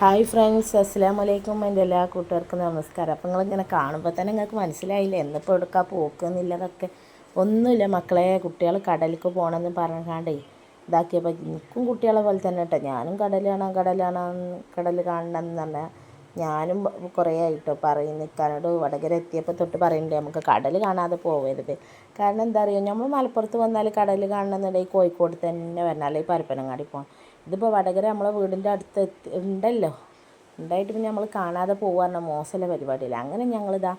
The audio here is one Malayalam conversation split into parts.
ഹായ് ഫ്രണ്ട്സ് അസ്സാം വലൈക്കും എന്റെ എല്ലാ കൂട്ടുകാർക്കും നമസ്കാരം. അപ്പം നിങ്ങളിങ്ങനെ കാണുമ്പോൾ തന്നെ നിങ്ങൾക്ക് മനസ്സിലായില്ല എന്നിപ്പോൾ എടുക്കാൻ പോക്കുന്നില്ലതൊക്കെ ഒന്നുമില്ല മക്കളെ കുട്ടികൾ കടലിലേക്ക് പോകണമെന്ന് പറഞ്ഞാണ്ടേ ഇതാക്കിയപ്പോൾ എനിക്കും കുട്ടികളെ പോലെ തന്നെ കേട്ടോ. ഞാനും കടൽ കാണാം കടൽ കാണാം കടൽ കാണണം എന്ന് പറഞ്ഞാൽ ഞാനും കുറേ ആയിട്ടോ പറയും നിൽക്കാനോട് വടകര എത്തിയപ്പോൾ തൊട്ട് പറയുന്നുണ്ട് നമുക്ക് കടൽ കാണാതെ പോകരുത് കാരണം എന്താ പറയുക നമ്മൾ മലപ്പുറത്ത് വന്നാൽ കടൽ കാണണമെന്നുണ്ടെങ്കിൽ കോഴിക്കോട് തന്നെ വരണം. അല്ലെങ്കിൽ പരപ്പനങ്ങാടി പോകണം ഇതിപ്പോൾ വടകര നമ്മളെ വീടിന്റെ അടുത്ത് ഉണ്ടല്ലോ. ഉണ്ടായിട്ട് പിന്നെ നമ്മൾ കാണാതെ പോകാറുണ്ട് മോശമുള്ള പരിപാടിയില്ല. അങ്ങനെ ഞങ്ങളിതാ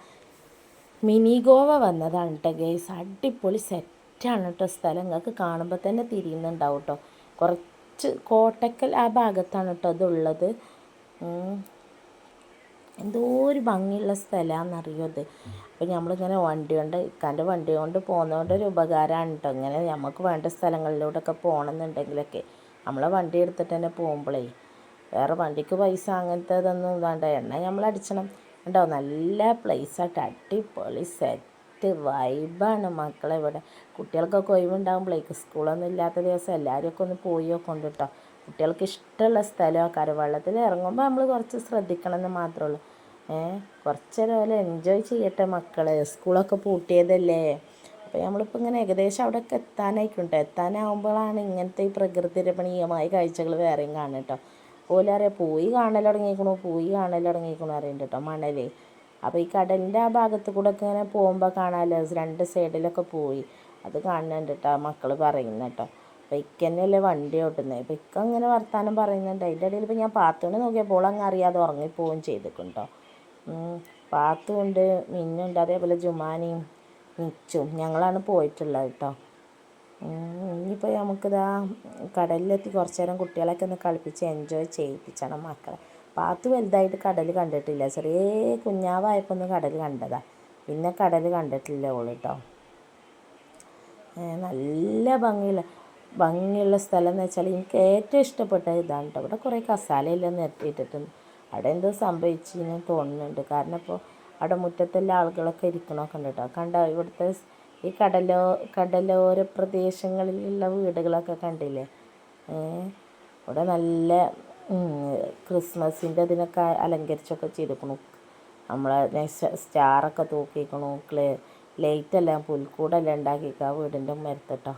മിനി ഗോവ വന്നതാണ് കേട്ടോ ഗേസ് അടിപൊളി സെറ്റാണ് കേട്ടോ സ്ഥലം. നിങ്ങൾക്ക് കാണുമ്പോൾ തന്നെ തിരിയുന്നുണ്ടാവും കേട്ടോ കുറച്ച് കോട്ടക്കൽ ആ ഭാഗത്താണ് കേട്ടോ അതുള്ളത്. എന്തോ ഒരു ഭംഗിയുള്ള സ്ഥലമാണെന്നറിയോ ഇത് അപ്പോൾ നമ്മളിങ്ങനെ വണ്ടി കൊണ്ട് ഇക്കാന്റെ വണ്ടി കൊണ്ട് പോകുന്നതുകൊണ്ട് ഒരു ഉപകാരമാണ് കേട്ടോ ഇങ്ങനെ നമുക്ക് വേണ്ട സ്ഥലങ്ങളിലൂടെയൊക്കെ പോകണമെന്നുണ്ടെങ്കിലൊക്കെ നമ്മളെ വണ്ടി എടുത്തിട്ട് തന്നെ പോകുമ്പോഴേ വേറെ വണ്ടിക്ക് പൈസ അങ്ങനത്തെ ഇതൊന്നും വേണ്ട എണ്ണ നമ്മൾ അടിച്ചണം കണ്ടോ? നല്ല പ്ലേസായിട്ട് അടിപൊളി സെറ്റ് വൈബാണ് മക്കളെ ഇവിടെ. കുട്ടികൾക്കൊക്കെ ഒഴിവുണ്ടാകുമ്പോഴേക്ക് സ്കൂളൊന്നും ഇല്ലാത്ത ദിവസം എല്ലാവരും ഒക്കെ ഒന്ന് പോയി കൊണ്ട് കിട്ടാം കുട്ടികൾക്ക് ഇഷ്ടമുള്ള സ്ഥലമോ കരവെള്ളത്തിൽ ഇറങ്ങുമ്പോൾ നമ്മൾ കുറച്ച് ശ്രദ്ധിക്കണം എന്ന് മാത്രമേ ഉള്ളൂ. ഏഹ് കുറച്ച് പോലെ എൻജോയ് ചെയ്യട്ടെ മക്കളെ. സ്കൂളൊക്കെ പൂട്ടിയതല്ലേ? അപ്പോൾ നമ്മളിപ്പോൾ ഇങ്ങനെ ഏകദേശം അവിടെയൊക്കെ എത്താനായിക്കുണ്ട് എത്താനാവുമ്പോഴാണ് ഇങ്ങനത്തെ ഈ പ്രകൃതി രമണീയമായ കാഴ്ചകൾ വേറെയും കാണുക കേട്ടോ ഓലറിയാം പോയി കാണൽ തുടങ്ങിക്കണു പോയി കാണൽ തുടങ്ങിക്കണു അറിയണ്ട കേട്ടോ മണലേ. അപ്പോൾ ഈ കടലിന്റെ ആ ഭാഗത്ത് കൂടെ ഒക്കെ ഇങ്ങനെ പോകുമ്പോൾ കാണാമല്ലോ രണ്ട് സൈഡിലൊക്കെ പോയി. അത് കാണുന്നുണ്ട് കേട്ടോ മക്കൾ പറയുന്നത് കേട്ടോ അപ്പോൾ ഇക്ക തന്നെയല്ലേ വണ്ടി ഓട്ടുന്നത് അപ്പോൾ ഇക്ക ഇങ്ങനെ വർത്താനം പറയുന്നുണ്ട്. അതിന്റെ ഇടയിൽ ഇപ്പോൾ ഞാൻ പാത്തുകൊണ്ട് നോക്കിയപ്പോൾ അങ്ങ് അറിയാതെ ഉറങ്ങിപ്പോവും ചെയ്തിട്ടുണ്ടോ പാത്തുണ്ട് മിന്നുണ്ട് അതേപോലെ ജുമാനിയും മിച്ചും ഞങ്ങളാണ് പോയിട്ടുള്ളത് കേട്ടോ ഇനിയിപ്പോൾ നമുക്കിതാ കടലിലെത്തി കുറച്ച് നേരം കുട്ടികളൊക്കെ ഒന്ന് കളിപ്പിച്ച് എൻജോയ് ചെയ്യിപ്പിച്ചണം മക്കളെ. പാത്ത് വലുതായിട്ട് കടൽ കണ്ടിട്ടില്ല. ചെറിയ കുഞ്ഞാവായപ്പോൾ ഒന്ന് കടൽ കണ്ടതാ. പിന്നെ കടൽ കണ്ടിട്ടില്ല ഓൾ കേട്ടോ നല്ല ഭംഗിയുള്ള ഭംഗിയുള്ള സ്ഥലം എന്ന് വെച്ചാൽ എനിക്ക് ഏറ്റവും ഇഷ്ടപ്പെട്ട ഇതാണ് കേട്ടോ ഇവിടെ കുറേ കസാലയെല്ലാം നിർത്തിയിട്ടിട്ടുണ്ട്. അവിടെ എന്തോ സംഭവിച്ചെന്ന് തോന്നുന്നുണ്ട്. കാരണം ഇപ്പോൾ അവിടെ മുറ്റത്തെല്ലാം ആളുകളൊക്കെ ഇരിക്കണമൊക്കെ ഉണ്ട് കേട്ടോ കണ്ട ഇവിടുത്തെ ഈ കടലോ കടലോര പ്രദേശങ്ങളിലുള്ള വീടുകളൊക്കെ കണ്ടില്ലേ? ഇവിടെ നല്ല ക്രിസ്മസിന്റെ അതിനൊക്കെ അലങ്കരിച്ചൊക്കെ ചെയ്തിരിക്കണു. നമ്മളെ സ്റ്റാറൊക്കെ തൂക്കിക്കണു ലൈറ്റെല്ലാം പുൽക്കൂടെല്ലാം ഉണ്ടാക്കിക്കുക വീടിന്റെ മരത്തിട്ടോ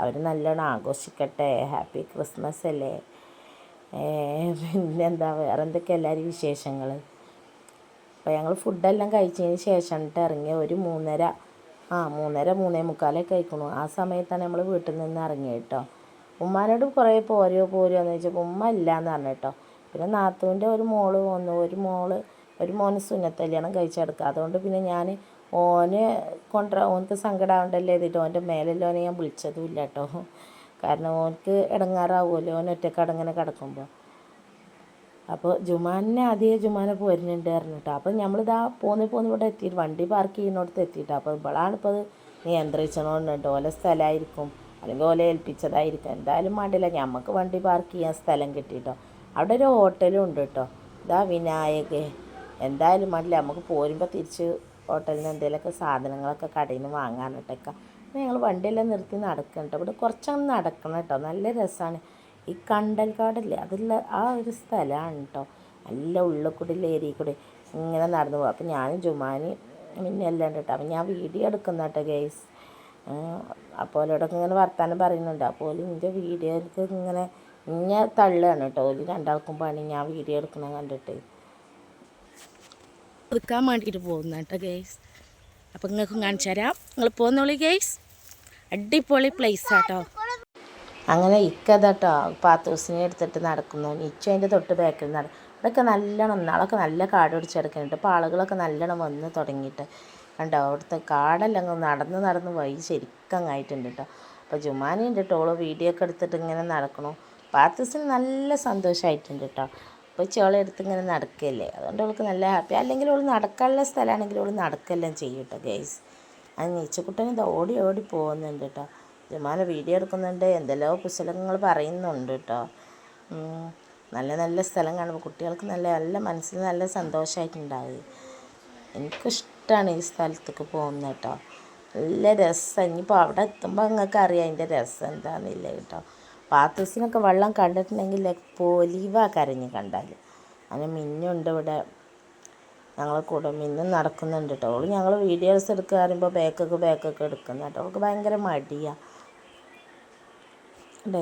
അവർ നല്ലോണം ആഘോഷിക്കട്ടെ. ഹാപ്പി ക്രിസ്മസ് അല്ലേ പിന്നെന്താ വേറെ എന്തൊക്കെ എല്ലാവരും വിശേഷങ്ങൾ അപ്പോൾ ഞങ്ങൾ ഫുഡെല്ലാം കഴിച്ചതിന് ശേഷം ഇറങ്ങിയ. ഒരു മൂന്നര ആ മൂന്നര മൂന്നേ മുക്കാലൊക്കെ കഴിക്കണു. ആ സമയത്താണ് നമ്മൾ വീട്ടിൽ നിന്ന് ഇറങ്ങിയത് കേട്ടോ ഉമ്മാനോട് കുറേ പോരോ പോരോ എന്ന് ചോദിച്ചപ്പോൾ ഉമ്മ ഇല്ല എന്ന് പറഞ്ഞു കേട്ടോ. പിന്നെ നാത്തൂന്റെ ഒരു മോൾ വന്നു. ഒരു മോൾ ഒരു മോന് സുന്നത്തല്യാണം കഴിച്ചെടുക്കുക അതുകൊണ്ട് പിന്നെ ഞാൻ ഓന് കൊണ്ട ഓനക്ക് സങ്കടമാവണ്ടല്ലേ എഴുതിയിട്ട് ഓന്റെ മേലെല്ലാം ഓനെ ഞാൻ വിളിച്ചതും ഇല്ല കേട്ടോ. കാരണം ഓനക്ക് ഇടങ്ങാറാവുമല്ലോ. ഓൻ ഒറ്റയ്ക്ക് അടങ്ങനെ കിടക്കുമ്പോൾ അപ്പോൾ ജുമാനെ ആദ്യം ജുമാനെ പോരുന്നുണ്ട് പറഞ്ഞിട്ടോ അപ്പോൾ നമ്മളിതാ പോന്ന് പോന്ന് ഇവിടെ എത്തിയിട്ട് വണ്ടി പാർക്ക് ചെയ്യുന്നിടത്ത് എത്തിയിട്ടോ അപ്പോൾ ഇവളാണ് ഇപ്പോൾ അത് നിയന്ത്രിച്ചണോണ്ട് ഓലെ സ്ഥലമായിരിക്കും അല്ലെങ്കിൽ ഓല ഏൽപ്പിച്ചതായിരിക്കാം. എന്തായാലും വേണ്ടില്ല ഞമ്മക്ക് വണ്ടി പാർക്ക് ചെയ്യാൻ സ്ഥലം കിട്ടിയിട്ടോ അവിടെ ഒരു ഹോട്ടലും ഉണ്ട് കേട്ടോ ഇതാ വിനായക. എന്തായാലും വേണ്ടില്ല നമുക്ക് പോരുമ്പോൾ തിരിച്ച് ഹോട്ടലിൽ നിന്ന് എന്തെങ്കിലുമൊക്കെ സാധനങ്ങളൊക്കെ കടയിൽ നിന്ന് വാങ്ങാനിട്ടൊക്കെ. ഞങ്ങൾ വണ്ടിയെല്ലാം നിർത്തി നടക്കണം കേട്ടോ ഇവിടെ കുറച്ചങ്ങ് നടക്കണം കേട്ടോ നല്ല രസമാണ് ഈ കണ്ടൽക്കാടല്ലേ അതില്ല ആ ഒരു സ്ഥലമാണ് കേട്ടോ നല്ല ഉള്ളിൽ കൂടി ഏരിയ കൂടി ഇങ്ങനെ നടന്നു പോകും അപ്പം ഞാനും ജുമാനി മിന്നെല്ലാം ഉണ്ട് കേട്ടോ അപ്പം ഞാൻ വീഡിയോ എടുക്കുന്ന കേട്ടോ ഗൈസ് അപ്പോൾ ഓലോടൊക്കെ ഇങ്ങനെ വർത്താനം പറയുന്നുണ്ട്. അപ്പോൾ എന്റെ എടുത്ത് ഇങ്ങനെ ഇങ്ങനെ തള്ളുകയാണ് കേട്ടോ ഓൽ രണ്ടാൾക്കും പണി ഞാൻ വീഡിയോ എടുക്കണം കണ്ടിട്ട്. എടുക്കാൻ വേണ്ടിയിട്ട് പോകുന്ന കേട്ടോ ഗെയ്സ് അപ്പം നിങ്ങൾക്ക് കാണിച്ചു തരാം. നിങ്ങൾ പോകുന്നോളി ഗെയ്സ് അടിപൊളി പ്ലേസ് ആട്ടോ അങ്ങനെ ഇക്കതാട്ടോ പാത്തൂസിനെ എടുത്തിട്ട് നടക്കുന്നു. നിച്ചു അതിന്റെ തൊട്ട് ബാക്കിൽ നടക്കും അതൊക്കെ നല്ലോണം നാളൊക്കെ നല്ല കാട് പിടിച്ചെടുക്കുന്നുണ്ട് അപ്പോൾ ആളുകളൊക്കെ നല്ലോണം വന്ന് തുടങ്ങിയിട്ട്. കണ്ടോ അവിടുത്തെ കാടെല്ലാം നടന്ന് നടന്ന് വഴി ശരിക്കും ആയിട്ടുണ്ട് കേട്ടോ. അപ്പോൾ ജുമാനി ഉണ്ട് കേട്ടോ ഓൾ വീഡിയോ ഒക്കെ എടുത്തിട്ട് ഇങ്ങനെ നടക്കണു. പാത്തൂസിന് നല്ല സന്തോഷമായിട്ടുണ്ട് കേട്ടോ. അപ്പോൾ ചോളെ എടുത്ത് ഇങ്ങനെ നടക്കല്ലേ? അതുകൊണ്ട് അവൾക്ക് നല്ല ഹാപ്പി. അല്ലെങ്കിൽ അവൾ നടക്കാനുള്ള സ്ഥലമാണെങ്കിൽ അവൾ നടക്കെല്ലാം ചെയ്യും കേട്ടോ ഗൈസ് അത് നീച്ചക്കുട്ടൻ ഇത് ഓടി ഓടി പോകുന്നുണ്ട് കേട്ടോ. ജുമാന വീഡിയോ എടുക്കുന്നുണ്ട് എന്തെല്ലോ കുശലങ്ങൾ പറയുന്നുണ്ട് കേട്ടോ. നല്ല നല്ല സ്ഥലം കാണുമ്പോൾ കുട്ടികൾക്ക് നല്ല നല്ല മനസ്സിൽ നല്ല സന്തോഷമായിട്ടുണ്ടാവുക എനിക്കിഷ്ടമാണ് ഈ സ്ഥലത്തേക്ക് പോകുന്നത് കേട്ടോ. നല്ല രസം. ഇനിയിപ്പോൾ അവിടെ എത്തുമ്പോൾ നിങ്ങൾക്ക് അറിയാം അതിന്റെ രസം എന്താണെന്നില്ല കേട്ടോ. പാത്തൂസിനൊക്കെ വെള്ളം കണ്ടിട്ടുണ്ടെങ്കിൽ പോലീവാ കരഞ്ഞ് കണ്ടാൽ അങ്ങനെ മിന്നുണ്ട് ഇവിടെ. ഞങ്ങളെ കൂടെ മിന്നും നടക്കുന്നുണ്ട് കേട്ടോ. അവൾ ഞങ്ങൾ വീഡിയോസ് എടുക്കുക പറയുമ്പോൾ ബാക്കൊക്കെ ബാക്കൊക്കെ എടുക്കുന്ന കേട്ടോ. അവൾക്ക് ഭയങ്കര മടിയാണ്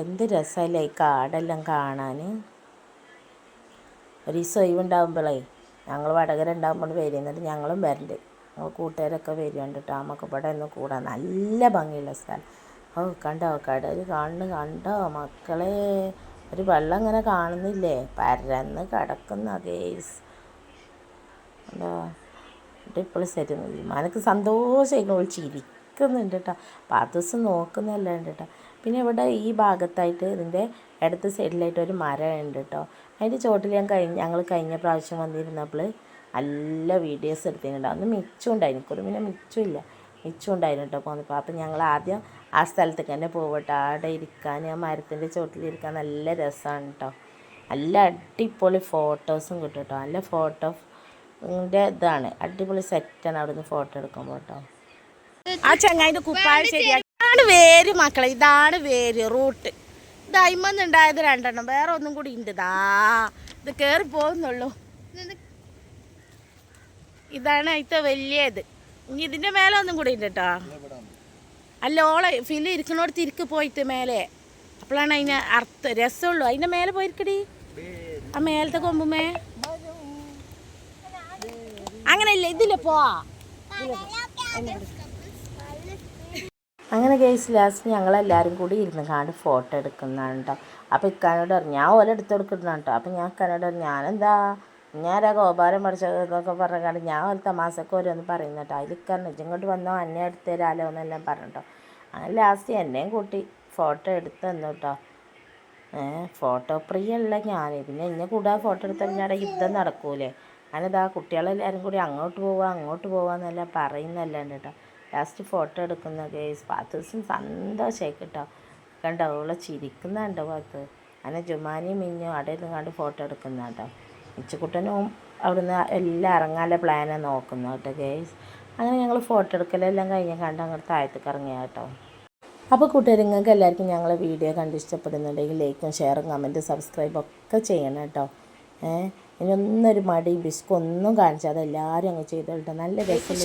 എന്ത് രസമല്ലേ ഈ കാടെല്ലാം കാണാൻ ഒരു ദിവസം ഒഴിവുണ്ടാകുമ്പോഴേ ഞങ്ങൾ വടകര ഉണ്ടാകുമ്പോൾ വരും. ഞങ്ങളും വരണ്ട്. കൂട്ടുകാരൊക്കെ വരുന്നുണ്ട് കേട്ടോ. നമുക്ക് ഇവിടെ ഒന്ന് കൂടാൻ നല്ല ഭംഗിയുള്ള സ്ഥലം. ഓ കണ്ടോ കടൽ കാണുന്നു കണ്ടോ മക്കളെ. ഒരു വെള്ളം ഇങ്ങനെ കാണുന്നില്ലേ? പരന്ന് കിടക്കുന്ന കേസ് എന്താ ഇപ്പോൾ ശരി മനക്ക് സന്തോഷമായിരിക്കും അവൾ ചിരിക്കുന്നുണ്ട് കേട്ടോ. പാത്തൂസ് നോക്കുന്നതല്ലാണ്ട് കേട്ടോ. പിന്നെ ഇവിടെ ഈ ഭാഗത്തായിട്ട് ഇതിന്റെ ഇടത്ത് സൈഡിലായിട്ട് ഒരു മരം ഉണ്ട് കേട്ടോ. അതിന്റെ ചോട്ടിൽ ഞാൻ കഴിഞ്ഞ ഞങ്ങൾ കഴിഞ്ഞ പ്രാവശ്യം വന്നിരുന്നപ്പോൾ നല്ല വീഡിയോസ് എടുത്തിട്ടുണ്ട്. അന്ന് മിച്ചം ഉണ്ടായിരുന്നു കുറുമിനെ മിച്ചമില്ല. മിച്ചം ഉണ്ടായിരുന്നു കേട്ടോ പോന്നപ്പോൾ അപ്പം ഞങ്ങൾ ആദ്യം ആ സ്ഥലത്തേക്ക് തന്നെ പോവട്ടെ. ആടെ ഇരിക്കാൻ ആ മരത്തിന്റെ ചോട്ടിലിരിക്കാൻ നല്ല രസമാണ് കേട്ടോ. നല്ല അടിപൊളി ഫോട്ടോസും കിട്ടും കേട്ടോ. നല്ല ഫോട്ടോ ഇതാണ്. അടിപൊളി സെറ്റാണ് അവിടുന്ന് ഫോട്ടോ എടുക്കുമ്പോൾ കേട്ടോ. ആ ചങ്ങായിന്റെ കുപ്പായ ശരിയാക്കി. ഇതാണ് വേര് മക്കളെ. ഇതാണ് വേര് റൂട്ട് ഇത് അയിമന്നുണ്ടായത് രണ്ടെണ്ണം. വേറെ ഒന്നും കൂടി ഉണ്ട്. ഇതാ ഇത് കയറി പോകുന്നുള്ളൂ ഇതാണ് അതിത്തെ വലിയത്. ഇനി ഇതിന്റെ മേലെ ഒന്നും കൂടി ഉണ്ട് കേട്ടോ. അല്ല ഓളെ ഫിൽ ഇരിക്കണോടത്ത് ഇരിക്ക് പോയിട്ട് മേലെ. അപ്പോഴാണ് അതിന് അർത്ഥ രസമുള്ളൂ. അതിന്റെ മേലെ പോയിരിക്കടി. ആ മേലത്തെ കൊമ്പുമേ. അങ്ങനെയല്ല ഇതില്ല പോവാ അങ്ങനെ കേസ് ലാസ്റ്റ് ഞങ്ങളെല്ലാവരും കൂടി ഇരുന്ന് കാണ്ട് ഫോട്ടോ എടുക്കുന്നതാണ് കേട്ടോ അപ്പോൾ ഇക്കാനോട് പറഞ്ഞു ഞാൻ ഓല എടുത്ത് കൊടുക്കുന്നതാണ് കേട്ടോ അപ്പോൾ ഞാൻ ഇക്കാനോട് പറഞ്ഞു ഞാനെന്താ ഞാനാ ഗോപാലം പഠിച്ചതൊക്കെ പറഞ്ഞാൽ ഞാൻ ഒരു തമാസക്ക് ഓരോന്ന് പറയുന്ന കേട്ടോ. ഇക്കാരൻ ഇങ്ങോട്ട് വന്നോ എന്നെ എടുത്ത് തരാലോ എന്നെല്ലാം പറഞ്ഞിട്ടോ. അങ്ങനെ ലാസ്റ്റ് എന്നെയും കൂട്ടി ഫോട്ടോ എടുത്ത് തന്നു കേട്ടോ. ഫോട്ടോ പ്രിയല്ല ഞാൻ പിന്നെ എന്നെ കൂടാതെ ഫോട്ടോ എടുത്താൽ ഞാൻ യുദ്ധം നടക്കൂലേ. ഞാനിതാ കുട്ടികളെല്ലാവരും കൂടി അങ്ങോട്ട് പോവാ അങ്ങോട്ട് പോവാന്നെല്ലാം പറയുന്നല്ലാണ്ട് കേട്ടോ. ലാസ്റ്റ് ഫോട്ടോ എടുക്കുന്ന കേസ് പത്ത് ദിവസം സന്തോഷമായി കേട്ടോ. കണ്ടോ അവളെ ചിരിക്കുന്നുണ്ടോ പത്ത് അങ്ങനെ ജുമാനിയും മിഞ്ഞും അവിടെ ഇരുന്ന് കണ്ട് ഫോട്ടോ എടുക്കുന്ന കേട്ടോ. ഇച്ചക്കുട്ടനും അവിടുന്ന് എല്ലാം ഇറങ്ങാനുള്ള പ്ലാനാണ് നോക്കുന്നത് കേട്ടോ ഗേസ് അങ്ങനെ ഞങ്ങൾ ഫോട്ടോ എടുക്കലെല്ലാം കഴിഞ്ഞ് കണ്ട് അങ്ങോട്ട് താഴത്തേക്ക് ഇറങ്ങിയ കേട്ടോ. അപ്പോൾ കൂട്ടുകാർ നിങ്ങൾക്ക് എല്ലാവർക്കും ഞങ്ങളെ വീഡിയോ കണ്ട് ഇഷ്ടപ്പെടുന്നുണ്ടെങ്കിൽ ലൈക്കും ഷെയറും കമന്റും സബ്സ്ക്രൈബും ഒക്കെ ചെയ്യണം കേട്ടോ. ഏഹ് ഇനിയൊന്നൊരു മടി ബിസ്ക് ഒന്നും കാണിച്ചാൽ എല്ലാവരും അങ്ങ് ചെയ്തോട്ടെ നല്ല രസം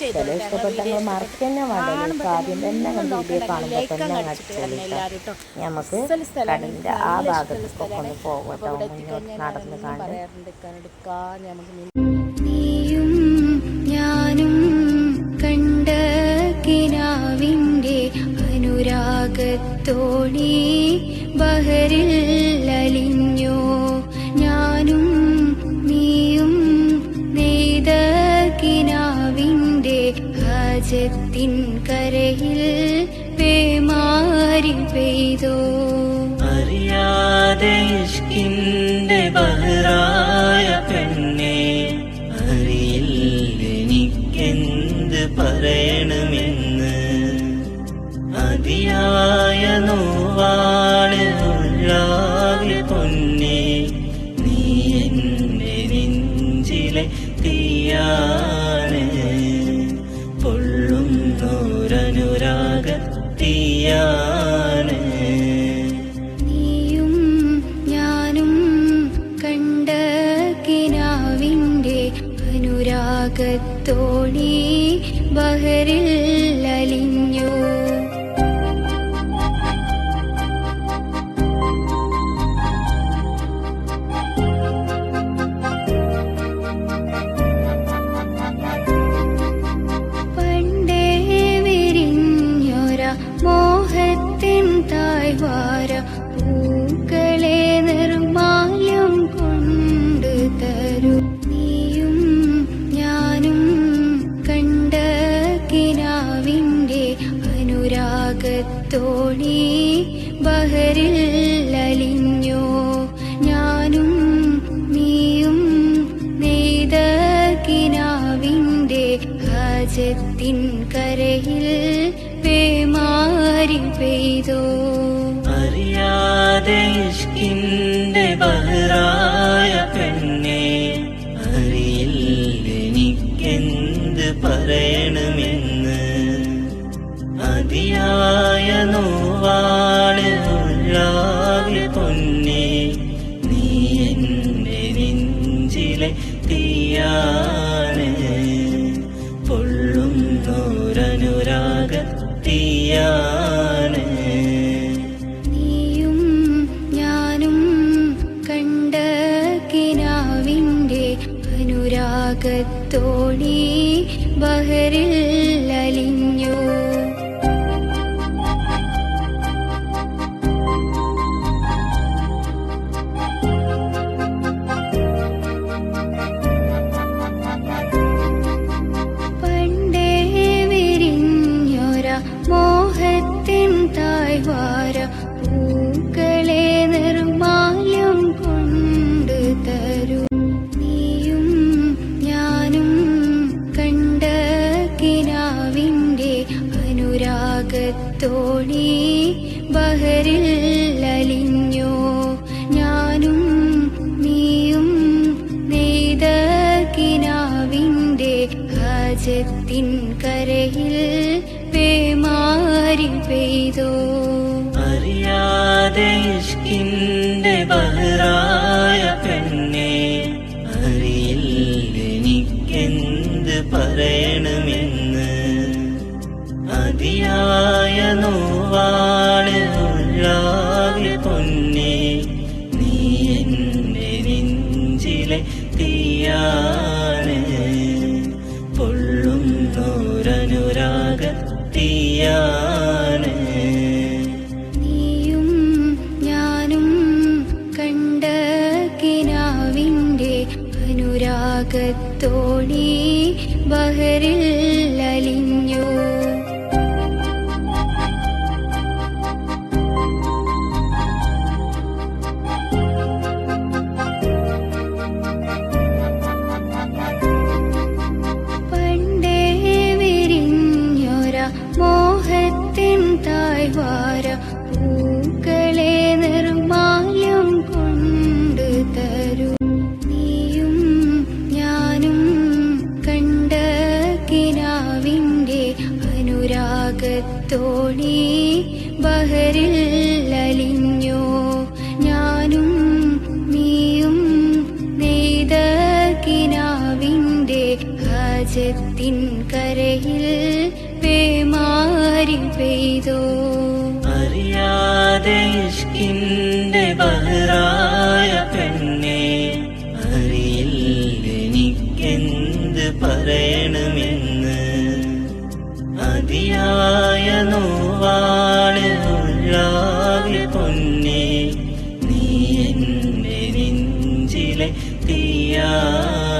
ചില ഇഷ്ടപ്പെട്ട മറക്കന്നെ മറക്ക തന്നെ വേണ്ടല്ലോ ആദ്യം തന്നെ കണ്ട് വീഡിയോ കാണുമ്പോൾ തന്നെ അങ്ങ് അടിച്ചോളിട്ടോ നമുക്ക് കടലിന്റെ ആ ഭാഗത്ത് ഒന്ന് പോകട്ടോ മുന്നോട്ട് നടന്ന് കാണാൻ ഞാനും കണ്ട കിനാവിന്റെ അനുരാഗത്തോണി ബഹറിൽ കരയിൽ പേമാരി പെയ്തോ? അറിയാതെ ഇഷ്കിന്റെ ബഹറായ പെണ്ണെ അറിയില്ലെനിക്കെന്ത് പറയണമെന്ന്. അതിയായ നോവാണ് അറിയാതെ ഇഷ്കിന്റെ linda. രാജ്യത്തിൻ കരയിൽ പേമാരി പെയ്തോ. അറിയാതെ ഇഷ്കിന്റെ ബഹ്റാ തോണി ബഹരിൽ لك يا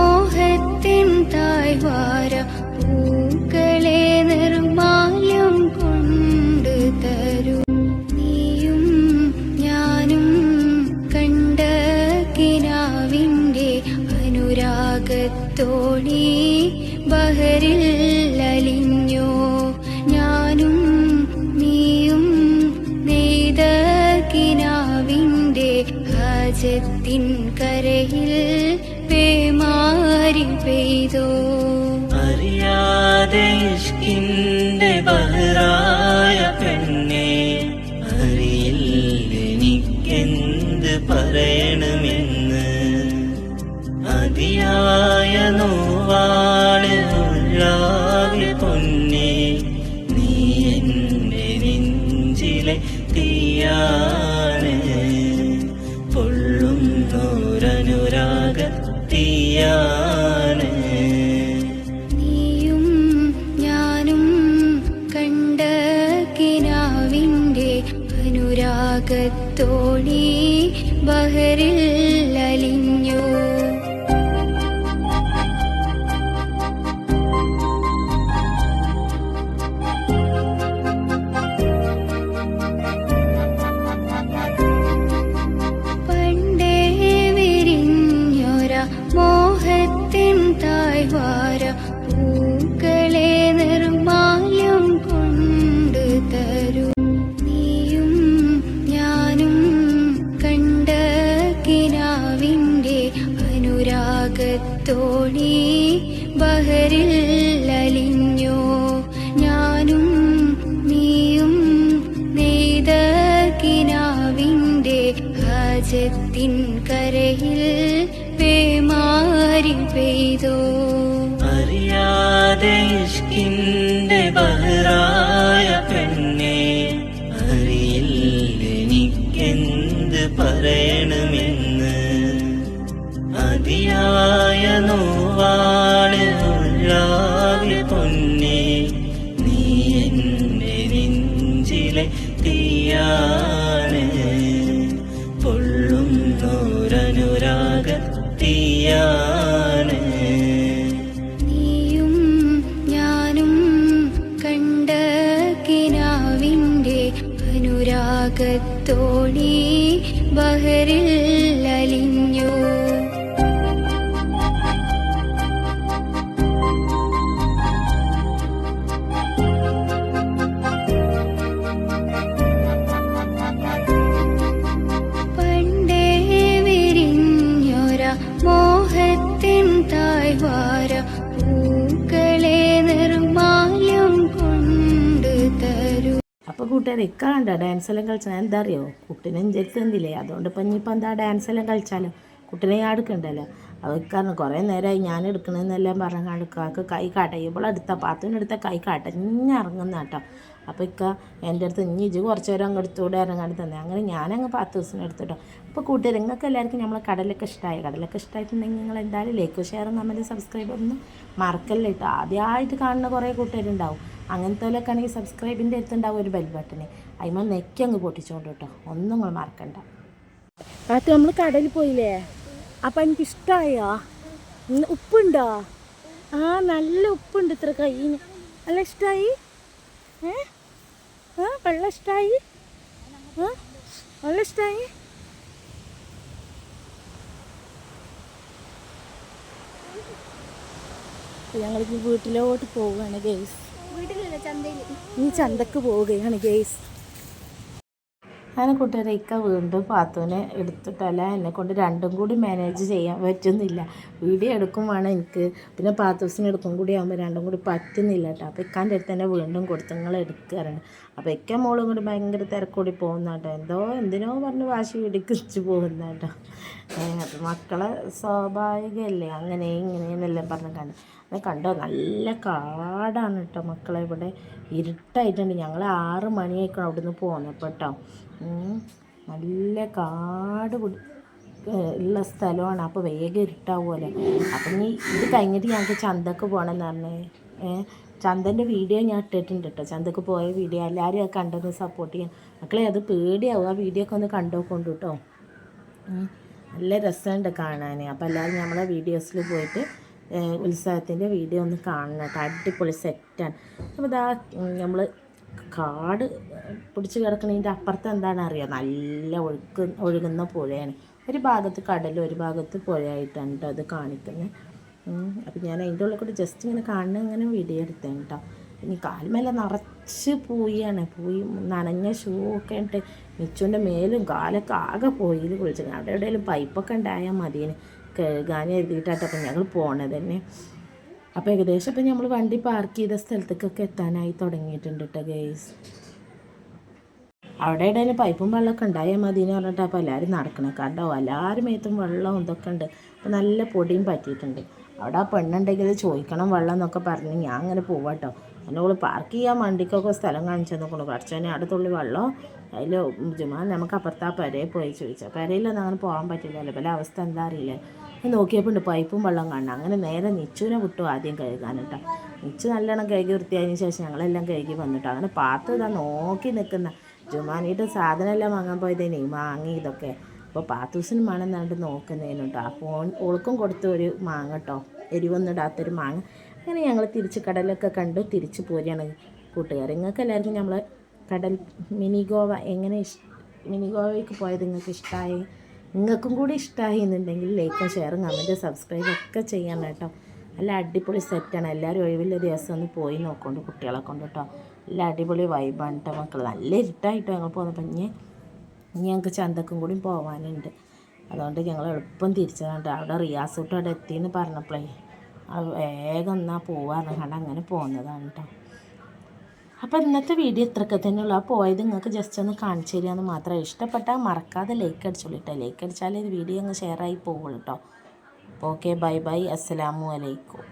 മോഹത്തിൻ തായ്വാര പേമാരി പെയ്തോ അറിയാതെ ഇഷ്കിന്റെ ബഹറായ പെണ്ണെ അറിയില്ലെനിക്കെന്ത് പറയണമെന്ന്. അതിയായ അനുരാഗത്തോണി ബഹറിൽ കൂട്ടുകാരെ ഇക്ക കണ്ടോ ഡാൻസ് എല്ലാം കളിച്ചാൽ എന്താ അറിയോ? കുട്ടീനെ ചെറുത്തുന്നില്ലേ അതുകൊണ്ട് ഇപ്പം ഇനിയിപ്പോൾ എന്താ ഡാൻസ് എല്ലാം കളിച്ചാലോ കുട്ടീനെ ഞാൻ കാരണം കുറേ നേരമായി ഞാൻ എടുക്കണമെന്നെല്ലാം പറഞ്ഞ കാക്ക് കൈ കടയുമ്പോൾ എടുത്ത പാത്തുവിനെടുത്ത കൈ കടഞ്ഞിറങ്ങുന്ന കേട്ടോ. അപ്പോൾ ഇക്ക എന്റെ അടുത്ത് ഇനി ഇജ് കുറച്ച് നേരം അങ്ങ് എടുത്തുകൂടെ തന്നെ. അങ്ങനെ ഞാനങ്ങ് പത്ത് ദിവസം എടുത്തിട്ടോ അപ്പോൾ കൂട്ടുകാർ നിങ്ങൾക്ക് എല്ലാവർക്കും നമ്മളെ കടലൊക്കെ ഇഷ്ടമായി കടലൊക്കെ ഇഷ്ടമായിട്ടുണ്ടെങ്കിൽ നിങ്ങൾ എന്തായാലും ലൈക്ക് ഷെയർ കമന്റ് സബ്സ്ക്രൈബ് ഒന്നും മറക്കല്ല കേട്ടോ. ആദ്യമായിട്ട് കാണുന്ന കുറേ കൂട്ടുകാരുണ്ടാവും. അങ്ങനത്തെ ആണെങ്കിൽ സബ്സ്ക്രൈബിന്റെ അടുത്തുണ്ടാവും ഒരു ബെൽ ബട്ടണ് അതിമ നെക്കി അങ്ങ് പൊട്ടിച്ചോണ്ട് കേട്ടോ. ഒന്നും നിങ്ങൾ മറക്കണ്ട. അത് നമ്മൾ കടലിൽ പോയില്ലേ? അപ്പം എനിക്ക് ഇഷ്ടമായോ ഉപ്പുണ്ടോ? ആ നല്ല ഉപ്പുണ്ട് ഇത്ര കൈ നല്ല ഇഷ്ടമായി ഏ? ആ വെള്ളം ഇഷ്ടമായി ആ നല്ല ഇഷ്ടമായി ഞങ്ങൾ വീട്ടിലോട്ട് പോവുകയാണ് ഗെയ്സ് വീട്ടിലല്ല ചന്തയിൽ ഈ ചന്തക്ക് പോവുകയാണ് ഗെയ്സ് അങ്ങനെ കൂട്ടുകാരെ ഇക്ക വീണ്ടും പാത്തുവിനെ എടുത്തിട്ടല്ല? എന്നെ കൊണ്ട് രണ്ടും കൂടി മാനേജ് ചെയ്യാൻ പറ്റുന്നില്ല. വീഡിയോ എടുക്കും വേണം എനിക്ക്. പിന്നെ പാത്തൂസിന് എടുക്കും കൂടി ആകുമ്പോൾ രണ്ടും കൂടി പറ്റുന്നില്ല കേട്ടോ. അപ്പോൾ ഇക്കാന്റെ അടുത്ത് തന്നെ വീണ്ടും കൊടുത്ത് നിങ്ങൾ എടുക്കാറുണ്ട്. അപ്പോൾ ഇക്ക മോളും കൂടി ഭയങ്കര തിരക്കൂടി പോകുന്ന കേട്ടോ. എന്തോ എന്തിനോ പറഞ്ഞ് വാശി പിടിക്കിച്ച് പോകുന്ന കേട്ടോ. മക്കളെ സ്വാഭാവികമല്ലേ അങ്ങനെ ഇങ്ങനെ എന്നെല്ലാം പറഞ്ഞ് കണ്ട്. അത് കണ്ടോ നല്ല കാടാണ് കേട്ടോ മക്കളെ. ഇവിടെ ഇരുട്ടായിട്ടുണ്ട്. ഞങ്ങൾ ആറ് മണിയായിക്കണം അവിടുന്ന് പോന്നപ്പോൾ കേട്ടോ. നല്ല കാട് ഉള്ള സ്ഥലമാണ്. അപ്പോൾ വേഗം ഇരുട്ടാവുമല്ലോ അപ്പം നീ ഇത് കഴിഞ്ഞിട്ട് ഞങ്ങൾക്ക് ചന്തക്ക് പോകണമെന്ന് പറഞ്ഞേ. ഏഹ് ചന്തന്റെ വീഡിയോ ഞാൻ ഇട്ടിട്ടുണ്ട് കേട്ടോ ചന്തക്ക് പോയ വീഡിയോ. എല്ലാവരും അത് കണ്ടൊന്ന് സപ്പോർട്ട് ചെയ്യാം മക്കളെ അത് പേടിയാവും. ആ വീഡിയോ ഒക്കെ ഒന്ന് കണ്ടോക്കൊണ്ട് കേട്ടോ. നല്ല രസമുണ്ട് കാണാൻ അപ്പോൾ എല്ലാവരും നമ്മളെ വീഡിയോസിൽ പോയിട്ട് ഉത്സവത്തിന്റെ വീഡിയോ ഒന്ന് കാണണം കേട്ടോ. അടിപൊളി സെറ്റാണ് അപ്പോൾ ഇതാ നമ്മൾ കാട് പിടിച്ച് കിടക്കണതിന്റെ അപ്പുറത്ത് എന്താണ് അറിയാം? നല്ല ഒഴുക്ക് ഒഴുകുന്ന പുഴയാണ്. ഒരു ഭാഗത്ത് കടലും ഒരു ഭാഗത്ത് പുഴയായിട്ടാണ് കേട്ടോ അത് കാണിക്കുന്നത് അപ്പോൾ ഞാൻ അതിന്റെ ഉള്ളിൽ കൂടി ജസ്റ്റ് ഇങ്ങനെ കാണുന്ന ഇങ്ങനെ വീഡിയോ എടുത്തേ കേട്ടോ ഇനി കാൽമേലെ നിറച്ച് പോയിയാണ് പോയി നനഞ്ഞ ഷൂ ഒക്കെ ഉണ്ട് മിച്ചുവിന്റെ മേലും കാലൊക്കെ ആകെ പോയി കുളിച്ചു അവിടെ എവിടെയെങ്കിലും പൈപ്പൊക്കെ ഉണ്ടായാൽ മതിയെന്ന് കഴുകാൻ എഴുതിയിട്ടാട്ടോ അപ്പം ഞങ്ങൾ പോണത് തന്നെ. അപ്പോൾ ഏകദേശം ഇപ്പം നമ്മൾ വണ്ടി പാർക്ക് ചെയ്ത സ്ഥലത്തേക്കൊക്കെ എത്താനായി തുടങ്ങിയിട്ടുണ്ട് കേട്ടോ ഗേസ് അവിടെ ഇടയിൽ പൈപ്പും വെള്ളമൊക്കെ ഉണ്ടായാൽ മതി എന്ന് പറഞ്ഞിട്ട് അപ്പോൾ എല്ലാവരും നടക്കണം. കണ്ടോ? എല്ലാവരും മേത്തും വെള്ളവും ഇതൊക്കെ ഉണ്ട്. അപ്പോൾ നല്ല പൊടിയും പറ്റിയിട്ടുണ്ട്. അവിടെ ആ പെണ്ണുണ്ടെങ്കിൽ ചോദിക്കണം വെള്ളം എന്നൊക്കെ പറഞ്ഞ് ഞാൻ അങ്ങനെ പോവാട്ടോ എന്നോട് പാർക്ക് ചെയ്യാൻ വണ്ടിക്കൊക്കെ സ്ഥലം കാണിച്ചു നോക്കണം പഠിച്ചതിന് അടുത്തുള്ളി തുള്ളി വെള്ളം അതിൽ ജുമാ നമുക്ക് അപ്പുറത്ത് ആ പോയി ചോദിച്ചാൽ പെരയിലൊന്നും അങ്ങനെ പോകാൻ പറ്റില്ലല്ലോ. പല അവസ്ഥ എന്താ അറിയില്ലേ. നോക്കിയപ്പോൾ ഉണ്ട് പൈപ്പും വെള്ളം കാണണം. അങ്ങനെ നേരെ നിച്ചുവിനെ വിട്ടു ആദ്യം കഴുകാൻ കേട്ടോ. നിച്ചു നല്ലോണം കഴുകി വൃത്തിയായതിനു ശേഷം ഞങ്ങളെല്ലാം കഴുകി വന്നിട്ടോ. അങ്ങനെ പാത്ത് ഇതാ നോക്കി നിൽക്കുന്ന ജുമാനിയുടെ സാധനമെല്ലാം വാങ്ങാൻ പോയതേനെ. മാങ്ങി ഇതൊക്കെ. അപ്പോൾ പാത്തൂസിന് മണം നണ്ട് നോക്കുന്നതിന് കേട്ടോ. ഫോൺ ഓൾക്കും കൊടുത്ത ഒരു മാങ്ങ കേട്ടോ. എരിവൊന്നും ഇടാത്തൊരു മാങ്ങ. അങ്ങനെ ഞങ്ങൾ തിരിച്ച് കടലൊക്കെ കണ്ടു. തിരിച്ച് പോരുകയാണ് കൂട്ടുകാർ നിങ്ങൾക്ക് എല്ലാവർക്കും കടൽ മിനി ഗോവ എങ്ങനെ ഇഷ് മിനി ഗോവയ്ക്ക് പോയത് നിങ്ങൾക്ക് ഇഷ്ടമായി നിങ്ങൾക്കും കൂടി ഇഷ്ടമായി എന്നുണ്ടെങ്കിൽ ലൈക്കും ഷെയറും കമന്റ് സബ്സ്ക്രൈബ് ഒക്കെ ചെയ്യണം കേട്ടോ. നല്ല അടിപൊളി സെറ്റാണ് എല്ലാവരും ഒഴിവില്ല ദിവസം ഒന്ന് പോയി നോക്കൊണ്ട് കുട്ടികളെ കൊണ്ട് കേട്ടോ. നല്ല അടിപൊളി വൈബാണ് കേട്ടോ മക്കൾ നല്ല ഇരുട്ടായിട്ടോ ഞങ്ങൾ പോകുന്നപ്പോൾ ഇനി ഇനി ഞങ്ങൾക്ക് ചന്തക്കും കൂടി പോകാനുണ്ട് അതുകൊണ്ട് ഞങ്ങൾ എളുപ്പം തിരിച്ചതാണ് അവിടെ റിയാസൂട്ട് അവിടെ എത്തിയെന്ന് പറഞ്ഞപ്പോഴേ വേഗം എന്നാൽ പോവാറുണ്ട് അങ്ങനെ പോകുന്നതാണ് കേട്ടോ അപ്പോൾ ഇന്നത്തെ വീഡിയോ ഇത്രയൊക്കെ തന്നെയുള്ളൂ. ആ പോയത് നിങ്ങൾക്ക് ജസ്റ്റ് ഒന്ന് കാണിച്ചു തരികയെന്ന് മാത്രമേ ഇഷ്ടപ്പെട്ടാൽ മറക്കാതെ ലൈക്ക് അടിച്ചോളൂ കേട്ടോ ലൈക്ക് അടിച്ചാലേ വീഡിയോ അങ്ങ് ഷെയർ ആയി പോകുള്ളൂ കേട്ടോ ഓക്കെ ബൈ ബൈ അസ്സലാമു അലൈക്കും.